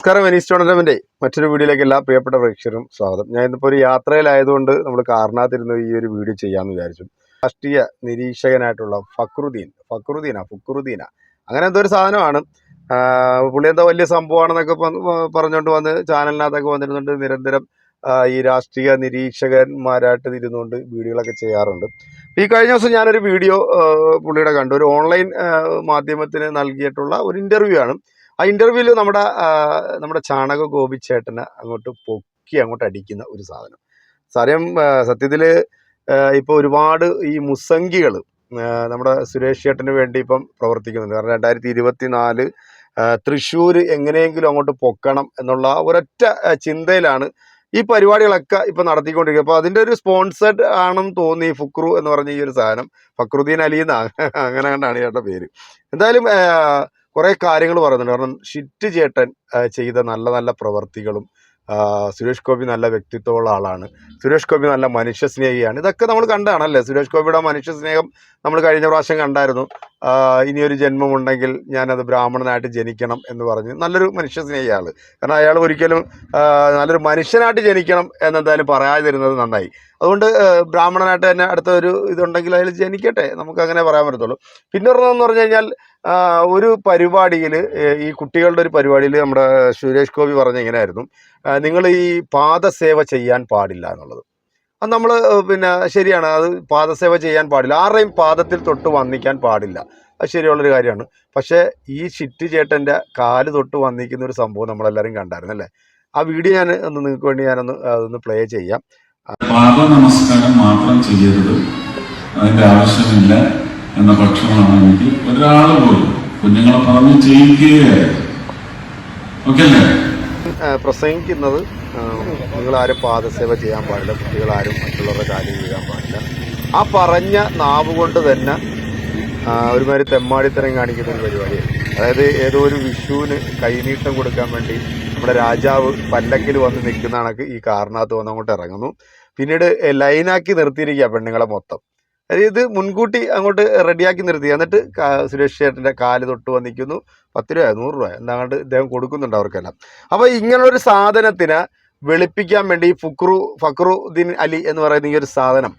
നമസ്കാരം Venice tournament മറ്റൊരു വീഡിയോയിലേക്ക് എല്ലാ പ്രിയപ്പെട്ട പ്രേക്ഷകരും സ്വാഗതം. ഞാൻ ഇന്നിപ്പോൾ ഒരു യാത്രയിലായതുകൊണ്ട് നമ്മൾ കാരണത്തിരുന്ന് ഈ ഒരു വീഡിയോ ചെയ്യാമെന്ന് വിചാരിച്ചു. രാഷ്ട്രീയ നിരീക്ഷകനായിട്ടുള്ള ഫക്രുദ്ദീൻ ഫക്രുദ്ദീന ഫുക്രുദ്ദീന. അങ്ങനെ എന്തോ ഒരു സാധനമാണ്. പുള്ളി എന്തോ വലിയ സംഭവമാണെന്നൊക്കെ പറഞ്ഞുകൊണ്ട് വന്ന് ചാനലിനകത്തൊക്കെ വന്നിരുന്നുണ്ട്. നിരന്തരം ഈ രാഷ്ട്രീയ നിരീക്ഷകന്മാരായിട്ട് ഇരുന്നുകൊണ്ട് വീഡിയോകളൊക്കെ ചെയ്യാറുണ്ട്. ഈ കഴിഞ്ഞ ദിവസം ഞാനൊരു വീഡിയോ പുള്ളിയുടെ കണ്ടു. ഒരു ഓൺലൈൻ മാധ്യമത്തിന് നൽകിയിട്ടുള്ള ഒരു ഇന്റർവ്യൂ ആണ്. ആ ഇന്റർവ്യൂവിൽ നമ്മുടെ നമ്മുടെ ചാണക ഗോപിച്ചേട്ടനെ അങ്ങോട്ട് പൊക്കി അങ്ങോട്ട് അടിക്കുന്ന ഒരു സാധനം. സാരം സത്യത്തിൽ ഇപ്പോൾ ഒരുപാട് ഈ മുസംഗികൾ നമ്മുടെ സുരേഷ് ചേട്ടന് വേണ്ടി ഇപ്പം പ്രവർത്തിക്കുന്നുണ്ട്. കാരണം രണ്ടായിരത്തി ഇരുപത്തി നാല് തൃശ്ശൂർ എങ്ങനെയെങ്കിലും അങ്ങോട്ട് പൊക്കണം എന്നുള്ള ഒരൊറ്റ ചിന്തയിലാണ് ഈ പരിപാടികളൊക്കെ ഇപ്പം നടത്തിക്കൊണ്ടിരിക്കുക അപ്പോൾ അതിന്റെ ഒരു സ്പോൺസർഡ് ആണെന്ന് തോന്നി ഫുക്രു എന്ന് പറഞ്ഞ ഈ ഒരു സാധനം. ഫക്രുദ്ദീൻ അലി എന്നാണ് അങ്ങനെ കണ്ടാണ് ചേട്ടന്റെ പേര്. എന്തായാലും കുറേ കാര്യങ്ങൾ പറയുന്നുണ്ട്. കാരണം ഷിറ്റ് ചേട്ടൻ ചെയ്ത നല്ല നല്ല പ്രവർത്തികളും സുരേഷ് ഗോപി നല്ല വ്യക്തിത്വമുള്ള ആളാണ്. സുരേഷ് ഗോപി നല്ല മനുഷ്യസ്നേഹിയാണ് ഇതൊക്കെ നമ്മൾ കണ്ടതാണല്ലേ സുരേഷ് ഗോപിയുടെ മനുഷ്യസ്നേഹം നമ്മൾ കഴിഞ്ഞ പ്രാവശ്യം കണ്ടായിരുന്നു. ഇനിയൊരു ജന്മമുണ്ടെങ്കിൽ ഞാനത് ബ്രാഹ്മണനായിട്ട് ജനിക്കണം എന്ന് പറഞ്ഞ് നല്ലൊരു മനുഷ്യ സ്നേഹിയാണ്. കാരണം അയാൾ ഒരിക്കലും നല്ലൊരു മനുഷ്യനായിട്ട് ജനിക്കണം എന്നെന്തായാലും പറയാതിരുന്നത് നന്നായി. അതുകൊണ്ട് ബ്രാഹ്മണനായിട്ട് തന്നെ അടുത്തൊരു ഇതുണ്ടെങ്കിൽ അതിൽ ജനിക്കട്ടെ. നമുക്ക് അങ്ങനെ പറയാൻ പറ്റത്തുള്ളൂ. പിന്നെ പറഞ്ഞതെന്ന് പറഞ്ഞു കഴിഞ്ഞാൽ ഒരു പരിപാടിയിൽ ഈ കുട്ടികളുടെ ഒരു പരിപാടിയിൽ നമ്മുടെ സുരേഷ് ഗോപി പറഞ്ഞ ഇങ്ങനെയായിരുന്നു. നിങ്ങൾ ഈ പാദസേവ ചെയ്യാൻ പാടില്ല എന്നുള്ളത്. അത് നമ്മൾ പിന്നെ ശരിയാണ്. അത് പാദസേവ ചെയ്യാൻ പാടില്ല. ആരുടെയും പാദത്തിൽ തൊട്ട് വന്നിക്കാൻ പാടില്ല. അത് ശരിയുള്ളൊരു കാര്യമാണ്. പക്ഷേ ഈ ഷിറ്റ് ചേട്ടന്റെ കാൽ തൊട്ട് വന്നിക്കുന്ന ഒരു സംഭവം നമ്മളെല്ലാവരും കണ്ടായിരുന്നു അല്ലേ? ആ വീഡിയോ ഞാൻ ഒന്ന് നിങ്ങൾക്ക് വേണ്ടി ഞാനൊന്ന് അതൊന്ന് പ്ലേ ചെയ്യാം. പാദ നമസ്കാരം മാത്രം ചെയ്യരുത്. അതിന്റെ ആവശ്യമില്ല. എന്ന പക്ഷമാണെങ്കിൽ ഒരാൾ പോലും കുഞ്ഞുങ്ങളെ പറഞ്ഞ് ചെയ്യിക്കുകയായിരുന്നു ഓക്കെ അല്ലേ? പ്രസംഗിക്കുന്നത് നിങ്ങൾ പാദസേവ ചെയ്യാൻ പാടില്ല കുട്ടികളാരും മറ്റുള്ളവരുടെ കാര്യം ചെയ്യാൻ പാടില്ല. ആ പറഞ്ഞ നാവ് കൊണ്ട് തന്നെ ഒരുമാതിരി തെമ്മാടിത്തരം കാണിക്കുന്ന ഒരു പരിപാടിയാണ് അതായത് ഏതോ ഒരു വിഷുവിന് കൈനീട്ടം കൊടുക്കാൻ വേണ്ടി നമ്മുടെ രാജാവ് പല്ലക്കിൽ വന്ന് നിൽക്കുന്ന കണക്ക് ഈ കാറിനകത്ത് വന്ന് അങ്ങോട്ട് ഇറങ്ങുന്നു. പിന്നീട് ലൈനാക്കി നിർത്തിയിരിക്കുക പെണ്ണുങ്ങളെ മൊത്തം. ഇത് മുൻകൂട്ടി അങ്ങോട്ട് റെഡിയാക്കി നിർത്തി. എന്നിട്ട് സുരേഷ് ചേട്ടന്റെ കാൽ തൊട്ട് വന്നിരിക്കുന്നു പത്ത് രൂപ നൂറ് രൂപ എന്താണ്ട് ഇദ്ദേഹം കൊടുക്കുന്നുണ്ട് അവർക്കെല്ലാം. അപ്പോൾ ഇങ്ങനൊരു സാധനത്തിന് വെളുപ്പിക്കാൻ വേണ്ടി ഫുക്രു ഫക്രുദ്ദീൻ അലി എന്ന് പറയുന്ന ഈ ഒരു സാധനം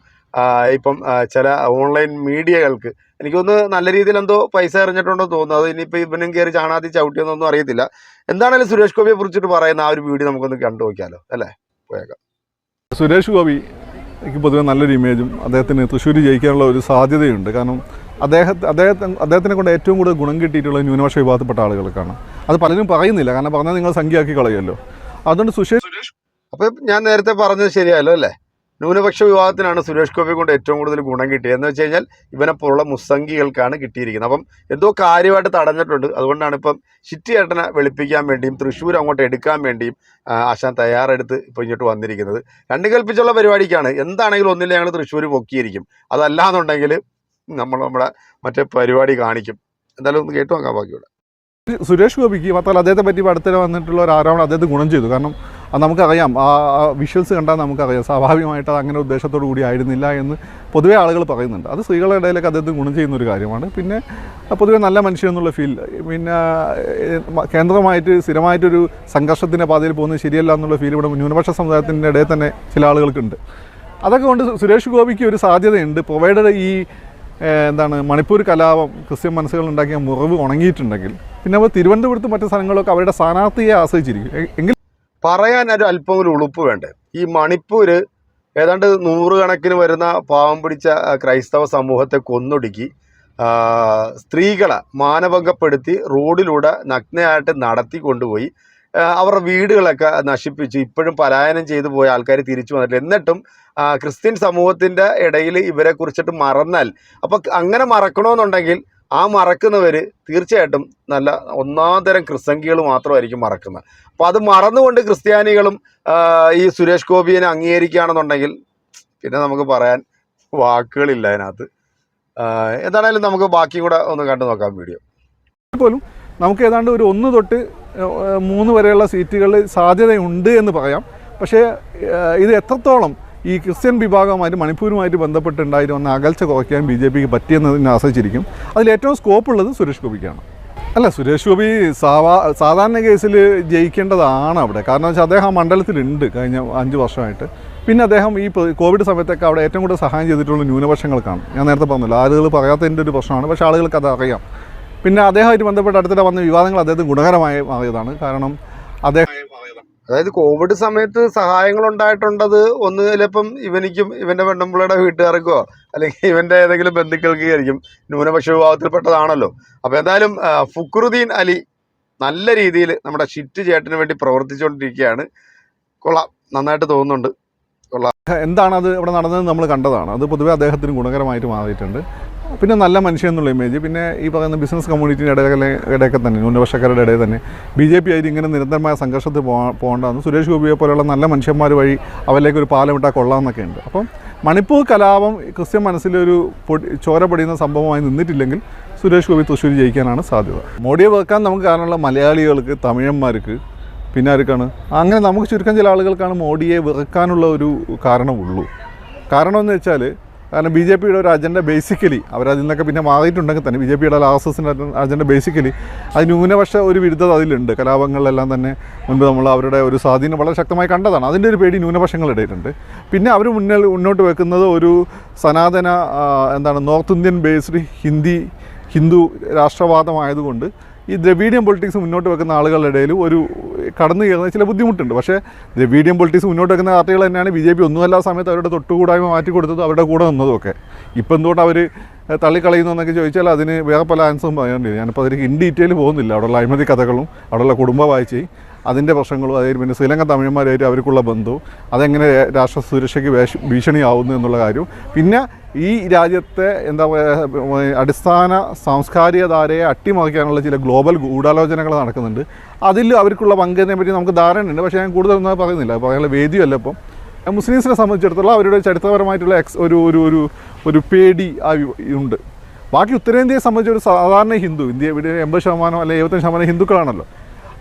ഇപ്പം ചില ഓൺലൈൻ മീഡിയകൾക്ക് എനിക്കൊന്ന് നല്ല രീതിയിൽ എന്തോ പൈസ എറിഞ്ഞിട്ടുണ്ടോ തോന്നുന്നു. അത് ഇനിയിപ്പോൾ ഇവനും കയറി ചാണാതി ചവിട്ടിയെന്നൊന്നും അറിയത്തില്ല. എന്താണെങ്കിലും സുരേഷ് ഗോപിയെ കുറിച്ചിട്ട് പറയുന്ന ആ ഒരു വീഡിയോ നമുക്കൊന്ന് കണ്ടു നോക്കിയാലോ അല്ലേ? പോയേക്കാം. സുരേഷ് ഗോപിക്ക് പൊതുവെ നല്ലൊരു ഇമേജും അദ്ദേഹത്തിന് തൃശ്ശൂർ ജയിക്കാനുള്ള ഒരു സാധ്യതയുണ്ട്. കാരണം അദ്ദേഹത്തെ അദ്ദേഹത്തെ അദ്ദേഹത്തിനെ കൊണ്ട് ഏറ്റവും കൂടുതൽ ഗുണം കിട്ടിയിട്ടുള്ള ന്യൂനപക്ഷ വിഭാഗത്തിൽപ്പെട്ട ആളുകൾക്കാണ് അത് പലരും പറയുന്നില്ല. കാരണം പറഞ്ഞാൽ നിങ്ങൾ സംഖ്യയാക്കി കളയുമല്ലോ. അതുകൊണ്ട് സുശേഷ് അപ്പം ഞാൻ നേരത്തെ പറഞ്ഞത് ശരിയല്ലോ അല്ലേ? ന്യൂനപക്ഷ വിഭാഗത്തിനാണ് സുരേഷ് ഗോപി കൊണ്ട് ഏറ്റവും കൂടുതൽ ഗുണം കിട്ടിയത്. എന്ന് വെച്ച് കഴിഞ്ഞാൽ ഇവനെ പോലുള്ള മുസംഗികൾക്കാണ് കിട്ടിയിരിക്കുന്നത്. അപ്പം എന്തോ കാര്യമായിട്ട് തടഞ്ഞിട്ടുണ്ട്. അതുകൊണ്ടാണ് ഇപ്പം ചിറ്റി ഏട്ടനെ വെളുപ്പിക്കാൻ വേണ്ടിയും തൃശ്ശൂർ അങ്ങോട്ട് എടുക്കാൻ വേണ്ടിയും ആശാൻ തയ്യാറെടുത്ത് ഇപ്പോൾ ഇങ്ങോട്ട് വന്നിരിക്കുന്നത്. രണ്ട് കൽപ്പിച്ചുള്ള പരിപാടിക്കാണ്. എന്താണെങ്കിലും ഒന്നില്ല ഞങ്ങൾ തൃശ്ശൂർ പൊക്കിയിരിക്കും. അതല്ലാന്നുണ്ടെങ്കിൽ നമ്മൾ നമ്മുടെ മറ്റേ പരിപാടി കാണിക്കും. എന്തായാലും ഒന്ന് കേട്ടു നോക്കാം ബാക്കിയോടെ. സുരേഷ് ഗോപിക്ക് മാത്രമല്ല അദ്ദേഹത്തെ പറ്റി അടുത്തിടെ വന്നിട്ടുള്ള ഒരു ആരോപണം അദ്ദേഹത്തെ ഗുണം ചെയ്തു. കാരണം അത് നമുക്കറിയാം. ആ വിഷ്വൽസ് കണ്ടാൽ നമുക്കറിയാം. സ്വാഭാവികമായിട്ട് അത് അങ്ങനെ ഉദ്ദേശത്തോടു കൂടി ആയിരുന്നില്ല എന്ന് പൊതുവേ ആളുകൾ പറയുന്നുണ്ട്. അത് സ്ത്രീകളുടെ ഇടയിലൊക്കെ അദ്ദേഹത്തിന് ഗുണം ചെയ്യുന്ന ഒരു കാര്യമാണ്. പിന്നെ പൊതുവേ നല്ല മനുഷ്യൻ എന്നുള്ള ഫീൽ പിന്നെ കേന്ദ്രമായിട്ട് സ്ഥിരമായിട്ടൊരു സംഘർഷത്തിന്റെ പാതയിൽ പോകുന്നത് ശരിയല്ല എന്നുള്ള ഫീൽ ഇവിടെ ന്യൂനപക്ഷ സമുദായത്തിന്റെ ഇടയിൽ തന്നെ ചില ആളുകൾക്കുണ്ട്. അതൊക്കെ കൊണ്ട് സുരേഷ് ഗോപിക്ക് ഒരു സാധ്യതയുണ്ട്. പ്രൊവൈഡഡ് ഈ എന്താണ് മണിപ്പൂർ കലാപം ക്രിസ്ത്യൻ മനസ്സുകൾ ഉണ്ടാക്കിയ മുറിവ് ഉണങ്ങിയിട്ടുണ്ടെങ്കിൽ പിന്നെ അപ്പോൾ തിരുവനന്തപുരത്ത് മറ്റു സ്ഥലങ്ങളൊക്കെ അവരുടെ സ്ഥാനാർത്ഥിയെ ആശ്രയിച്ചിരിക്കും. എങ്കിൽ പറയാൻ ഒരു അല്പം ഒരു ഉളുപ്പ് വേണ്ടേ? ഈ മണിപ്പൂര് ഏതാണ്ട് നൂറുകണക്കിന് വരുന്ന പാവം പിടിച്ച ക്രൈസ്തവ സമൂഹത്തെ കൊന്നൊടുക്കി സ്ത്രീകളെ മാനഭംഗപ്പെടുത്തി റോഡിലൂടെ നഗ്നയായിട്ട് നടത്തി കൊണ്ടുപോയി അവരുടെ വീടുകളൊക്കെ നശിപ്പിച്ചു. ഇപ്പോഴും പലായനം ചെയ്തു പോയ ആൾക്കാർ തിരിച്ചു വന്നിട്ടില്ല. എന്നിട്ടും ക്രിസ്ത്യൻ സമൂഹത്തിന്റെ ഇടയിൽ ഇവരെ കുറിച്ചിട്ട് മറന്നാൽ അപ്പോൾ അങ്ങനെ മറക്കണമെന്നുണ്ടെങ്കിൽ ആ മറക്കുന്നവർ തീർച്ചയായിട്ടും നല്ല ഒന്നാം തരം മാത്രമായിരിക്കും മറക്കുന്നത്. അപ്പോൾ അത് മറന്നുകൊണ്ട് ക്രിസ്ത്യാനികളും ഈ സുരേഷ് ഗോപിയെ അംഗീകരിക്കുകയാണെന്നുണ്ടെങ്കിൽ പിന്നെ നമുക്ക് പറയാൻ വാക്കുകളില്ല അതിനകത്ത്. എന്താണേലും നമുക്ക് ബാക്കി കൂടെ ഒന്ന് കണ്ടു നോക്കാം വീഡിയോ. പോലും നമുക്ക് ഏതാണ്ട് ഒരു ഒന്ന് തൊട്ട് മൂന്ന് വരെയുള്ള സീറ്റുകളിൽ സാധ്യതയുണ്ട് എന്ന് പറയാം. പക്ഷേ ഇത് എത്രത്തോളം ഈ ക്രിസ്ത്യൻ വിഭാഗമായിട്ട് മണിപ്പൂരുമായിട്ട് ബന്ധപ്പെട്ടുണ്ടായിരുന്ന അകൽച്ച കുറയ്ക്കാൻ ബി ജെ പിക്ക് പറ്റിയെന്നതിനെ ആശ്രയിച്ചിരിക്കും. അതിൽ ഏറ്റവും സ്കോപ്പ് ഉള്ളത് സുരേഷ് ഗോപിക്കാണ്. അല്ല സുരേഷ് ഗോപി സാവാ സാധാരണ കേസിൽ ജയിക്കേണ്ടതാണ് അവിടെ. കാരണം വെച്ചാൽ അദ്ദേഹം ആ മണ്ഡലത്തിലുണ്ട് കഴിഞ്ഞ അഞ്ച് വർഷമായിട്ട്. പിന്നെ അദ്ദേഹം ഈ കോവിഡ് സമയത്തൊക്കെ അവിടെ ഏറ്റവും കൂടുതൽ സഹായം ചെയ്തിട്ടുള്ള ന്യൂനപക്ഷങ്ങൾക്കാണ്. ഞാൻ നേരത്തെ പറഞ്ഞല്ലോ ആളുകൾ പറയാത്തതിന്റെ ഒരു പ്രശ്നമാണ്. പക്ഷേ ആളുകൾക്ക് അത് അറിയാം. പിന്നെ അദ്ദേഹമായിട്ട് ബന്ധപ്പെട്ട് അടുത്തിടെ വന്ന വിവാദങ്ങൾ അദ്ദേഹത്തിന് ഗുണകരമായി മാറിയതാണ്. കാരണം അദ്ദേഹം അതായത് കോവിഡ് സമയത്ത് സഹായങ്ങൾ ഉണ്ടായിട്ടുണ്ടത് ഒന്ന് ചിലപ്പം ഇവനിക്കും ഇവന്റെ പെണ്ണുമ്പിളയുടെ വീട്ടുകാർക്കോ അല്ലെങ്കിൽ ഇവന്റെ ഏതെങ്കിലും ബന്ധുക്കൾക്ക് ആയിരിക്കും ന്യൂനപക്ഷ വിഭാഗത്തിൽപ്പെട്ടതാണല്ലോ അപ്പോൾ എന്തായാലും ഫുക്രുദ്ദീൻ അലി നല്ല രീതിയിൽ നമ്മുടെ ഷിറ്റ് ചേട്ടന് വേണ്ടി പ്രവർത്തിച്ചുകൊണ്ടിരിക്കുകയാണ്. കൊള്ളാം. നന്നായിട്ട് തോന്നുന്നുണ്ട്. എന്താണ് അത് ഇവിടെ നടന്നത് നമ്മൾ കണ്ടതാണ്. അത് പൊതുവെ അദ്ദേഹത്തിന് ഗുണകരമായിട്ട് മാറിയിട്ടുണ്ട്. പിന്നെ നല്ല മനുഷ്യൻ എന്നുള്ള ഇമേജ് പിന്നെ ഈ പറയുന്ന ബിസിനസ് കമ്മ്യൂണിറ്റിയുടെ ഇടയിലെ ഇടയൊക്കെ തന്നെ ന്യൂനപക്ഷക്കാരുടെ ഇടയിൽ തന്നെ. ബി ജെ പി ആയിട്ട് ഇങ്ങനെ നിരന്തരമായ സംഘർഷത്തിൽ പോ പോകേണ്ടതെന്ന് സുരേഷ് ഗോപിയെ പോലെയുള്ള നല്ല മനുഷ്യന്മാർ വഴി അവരിലേക്ക് ഒരു പാലം ഇട്ടാൽ കൊള്ളാമെന്നൊക്കെ ഉണ്ട്. അപ്പം മണിപ്പൂർ കലാപം ക്രിസ്ത്യൻ മനസ്സിലൊരു പൊടി ചോര പൊടിയുന്ന സംഭവമായി നിന്നിട്ടില്ലെങ്കിൽ സുരേഷ് ഗോപി തൃശ്ശൂർ ജയിക്കാനാണ് സാധ്യത. മോഡിയെ വെക്കാൻ നമുക്ക് കാരണമുള്ള മലയാളികൾക്ക് തമിഴന്മാർക്ക് പിന്നെ ആർക്കാണ്? അങ്ങനെ നമുക്ക് ചുരുക്കം ചില ആളുകൾക്കാണ് മോഡിയെ വെറുക്കാനുള്ള ഒരു കാരണമുള്ളൂ. കാരണം എന്ന് വെച്ചാൽ കാരണം ബി ജെ പിയുടെ ഒരു അജണ്ട ബേസിക്കലി അവരതിൽ നിന്നൊക്കെ പിന്നെ മാറിയിട്ടുണ്ടെങ്കിൽ തന്നെ ബി ജെ പിയുടെ ആർ എസ് എസിന്റെ അജണ്ട ബേസിക്കലി അത് ന്യൂനപക്ഷ ഒരു വിരുദ്ധത അതിലുണ്ട്. കലാപങ്ങളിലെല്ലാം തന്നെ മുൻപ് നമ്മൾ അവരുടെ ഒരു സ്വാധീനം വളരെ ശക്തമായി കണ്ടതാണ്. അതിന്റെ ഒരു പേടി ന്യൂനപക്ഷങ്ങളിടയിലുണ്ട് പിന്നെ അവർ മുന്നിൽ മുന്നോട്ട് വെക്കുന്നത് ഒരു സനാതന എന്താണ് north Indian based Hindi Hindu രാഷ്ട്രവാദമായതുകൊണ്ട് ഈ ദ്രവീഡിയൻ പൊളിറ്റിക്സ് മുന്നോട്ട് വെക്കുന്ന ആളുകളുടെ ഇടയിൽ ഒരു കടന്നു കയറുന്ന ചില ബുദ്ധിമുട്ടുണ്ട്. പക്ഷേ ദ്രവീഡിയൻ പൊളിറ്റിക്സ് മുന്നോട്ട് വെക്കുന്ന പാർട്ടികൾ തന്നെയാണ് ബി ജെ പി ഒന്നുമല്ലാത്ത സമയത്ത് അവരുടെ തൊട്ടുകൂടായ്മ മാറ്റി കൊടുത്തതും അവരുടെ കൂടെ നിന്നതും ഒക്കെ. ഇപ്പം എന്തുകൊണ്ട് അവർ തള്ളിക്കളയുന്നു എന്നൊക്കെ ചോദിച്ചാൽ അതിന് വേറെ പല ആൻസറും പറയേണ്ടി വരും ഞാനിപ്പോൾ അതിലേക്ക് ഇൻ ഡീറ്റെയിൽ പോകുന്നില്ല. അവിടെയുള്ള അഴിമതി കഥകളും അവിടെയുള്ള കുടുംബ വാഴ്ചയും അതിന്റെ പ്രശ്നങ്ങളും അതായത് പിന്നെ ശ്രീലങ്ക തമിഴന്മാരായിട്ട് അവർക്കുള്ള ബന്ധവും അതെങ്ങനെ രാഷ്ട്ര സുരക്ഷയ്ക്ക് ഭീഷണിയാവുന്നു എന്നുള്ള കാര്യവും. പിന്നെ ഈ രാജ്യത്തെ എന്താ പറയുക അടിസ്ഥാന സാംസ്കാരിക ധാരയെ അട്ടിമറിക്കാനുള്ള ചില ഗ്ലോബൽ ഗൂഢാലോചനകൾ നടക്കുന്നുണ്ട്. അതിൽ അവർക്കുള്ള പങ്കിനെ പറ്റി നമുക്ക് ധാരണയുണ്ട്. പക്ഷേ ഞാൻ കൂടുതലൊന്നും പറയുന്നില്ല. പറയാനുള്ള വേദിയല്ല ഇപ്പം. മുസ്ലിംസിനെ സംബന്ധിച്ചിടത്തോളം അവരുടെ ചരിത്രപരമായിട്ടുള്ള എക്സ് ഒരു ഒരു ഒരു ഒരു പേടി ആ ഉണ്ട്. ബാക്കി ഉത്തരേന്ത്യയെ സംബന്ധിച്ച് ഒരു സാധാരണ ഹിന്ദു ഇന്ത്യ ഇവിടെ എൺപത് ശതമാനം അല്ലെങ്കിൽ എഴുപത്തഞ്ച് ശതമാനം ഹിന്ദുക്കളാണല്ലോ.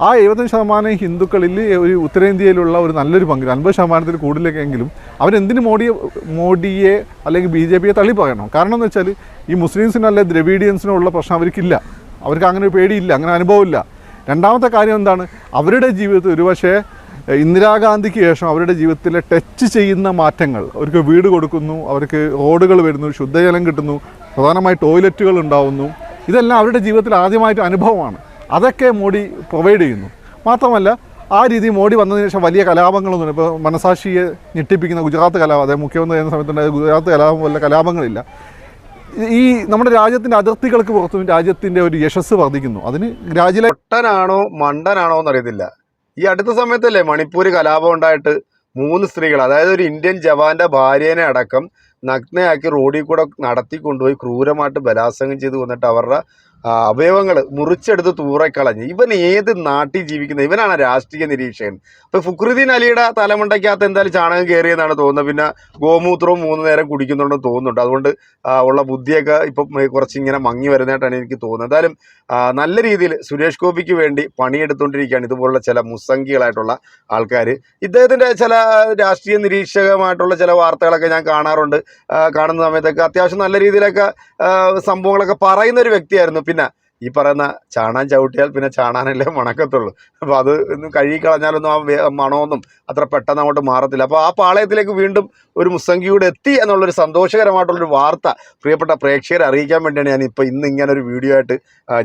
ആ എഴുപത്തഞ്ച് ശതമാനം ഹിന്ദുക്കളിൽ ഒരു ഉത്തരേന്ത്യയിലുള്ള ഒരു നല്ലൊരു പങ്ക് അൻപത് ശതമാനത്തിൽ കൂടുതലൊക്കെയെങ്കിലും അവരെന്തിന് മോഡിയെ മോഡിയെ അല്ലെങ്കിൽ ബി ജെ പിയെ തള്ളി പറയണം കാരണം എന്ന് വെച്ചാൽ ഈ മുസ്ലിംസിനോ അല്ലെങ്കിൽ ദ്രവീഡിയൻസിനോ ഉള്ള പ്രശ്നം അവർക്കില്ല. അവർക്ക് അങ്ങനെ ഒരു പേടിയില്ല അങ്ങനെ അനുഭവമില്ല. രണ്ടാമത്തെ കാര്യം എന്താണ്? അവരുടെ ജീവിതത്തിൽ ഒരുപക്ഷേ ഇന്ദിരാഗാന്ധിക്ക് ശേഷം അവരുടെ ജീവിതത്തിലെ ടച്ച് ചെയ്യുന്ന മാറ്റങ്ങൾ അവർക്ക് വീട് കൊടുക്കുന്നു അവർക്ക് റോഡുകൾ വരുന്നു ശുദ്ധജലം കിട്ടുന്നു പ്രധാനമായി ടോയ്ലറ്റുകൾ ഉണ്ടാവുന്നു ഇതെല്ലാം അവരുടെ ജീവിതത്തിൽ ആദ്യമായിട്ട് അനുഭവമാണ്. അതൊക്കെ മോഡി പ്രൊവൈഡ് ചെയ്യുന്നു. മാത്രമല്ല ആ രീതി മോഡി വന്നതിന് ശേഷം വലിയ കലാപങ്ങളൊന്നും ഇപ്പോൾ മനസാക്ഷിയെ ഞെട്ടിപ്പിക്കുന്ന ഗുജറാത്ത് കലാപം അതായത് മുഖ്യമന്ത്രി ആയിരുന്ന സമയത്തുണ്ടായ ഗുജറാത്ത് കലാപം പോലെ കലാപങ്ങളില്ല. ഈ നമ്മുടെ രാജ്യത്തിന്റെ അതിർത്തികൾക്ക് പുറത്തും രാജ്യത്തിന്റെ ഒരു യശസ് വർദ്ധിക്കുന്നു. അതിന് രാജ്യലെ പൊട്ടനാണോ മണ്ടനാണോ എന്നറിയത്തില്ല. ഈ അടുത്ത സമയത്തല്ലേ മണിപ്പൂര് കലാപം ഉണ്ടായിട്ട് മൂന്ന് സ്ത്രീകൾ അതായത് ഒരു ഇന്ത്യൻ ജവാന്റെ ഭാര്യേനെ അടക്കം നഗ്നയാക്കി റോഡിൽ കൂടെ നടത്തിക്കൊണ്ടുപോയി ക്രൂരമായിട്ട് ബലാത്സംഗം ചെയ്ത് കൊന്നിട്ട് അവരുടെ അവയവങ്ങൾ മുറിച്ചെടുത്ത് തൂറക്കളഞ്ഞ്. ഇവൻ ഏത് നാട്ടിൽ ജീവിക്കുന്നത് ഇവനാണ് രാഷ്ട്രീയ നിരീക്ഷകൻ. ഇപ്പൊ ഫുക്രുദ്ദീൻ അലിയുടെ തലമുണ്ടയ്ക്കകത്ത് എന്തായാലും ചാണകം കയറിയെന്നാണ് തോന്നുന്നത്. പിന്നെ ഗോമൂത്രവും മൂന്ന് നേരം കുടിക്കുന്നുണ്ടെന്ന് തോന്നുന്നുണ്ട്. അതുകൊണ്ട് ഉള്ള ബുദ്ധിയൊക്കെ ഇപ്പം കുറച്ച് ഇങ്ങനെ മങ്ങി വരുന്നതായിട്ടാണ് എനിക്ക് തോന്നുന്നത്. എന്തായാലും നല്ല രീതിയിൽ സുരേഷ് ഗോപിക്ക് വേണ്ടി പണിയെടുത്തുകൊണ്ടിരിക്കുകയാണ് ഇതുപോലുള്ള ചില മുസ്സംഗികളായിട്ടുള്ള ആൾക്കാർ ഇദ്ദേഹത്തിന്റെ ചില രാഷ്ട്രീയ നിരീക്ഷകമായിട്ടുള്ള ചില വാർത്തകളൊക്കെ ഞാൻ കാണാറുണ്ട്. കാണുന്ന സമയത്തൊക്കെ അത്യാവശ്യം നല്ല രീതിയിലൊക്കെ സംഭവങ്ങളൊക്കെ പറയുന്ന ഒരു വ്യക്തിയായിരുന്നു. പിന്നെ ഈ പറയുന്ന ചാണാൻ ചവിട്ടിയാൽ പിന്നെ ചാണാനല്ലേ മണക്കത്തുള്ളൂ. അപ്പോൾ അത് ഒന്ന് കഴുകി കളഞ്ഞാലൊന്നും ആ മണമൊന്നും അത്ര പെട്ടെന്ന് അങ്ങോട്ട് മാറത്തില്ല. അപ്പോൾ ആ പാളയത്തിലേക്ക് വീണ്ടും ഒരു മുസ്സംഗിയൂടെ എത്തി എന്നുള്ളൊരു സന്തോഷകരമായിട്ടുള്ളൊരു വാർത്ത പ്രിയപ്പെട്ട പ്രേക്ഷകരെ അറിയിക്കാൻ വേണ്ടിയാണ് ഞാൻ ഇപ്പോൾ ഇന്ന് ഇങ്ങനെ ഒരു വീഡിയോ ആയിട്ട്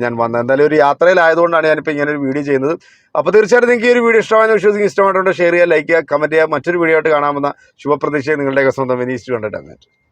ഞാൻ വന്നത്. എന്തായാലും ഒരു യാത്രയിലായതുകൊണ്ടാണ് ഞാനിപ്പോൾ ഇങ്ങനെ ഒരു വീഡിയോ ചെയ്യുന്നത്. അപ്പോൾ തീർച്ചയായിട്ടും നിങ്ങൾക്ക് ഈ ഒരു വീഡിയോ ഇഷ്ടമായെന്ന് വിശ്വസിക്കും ഇഷ്ടമായിട്ടുണ്ട് ഷെയർ ചെയ്യുക ലൈക്ക് ചെയ്യുക കമന്റ് ചെയ്യുക. മറ്റൊരു വീഡിയോ ആയിട്ട് കാണാമെന്ന ശുഭപ്രതീക്ഷയെ നിങ്ങളുടെ സ്വന്തം വിനീസ്റ്റ് കണ്ടിട്ട്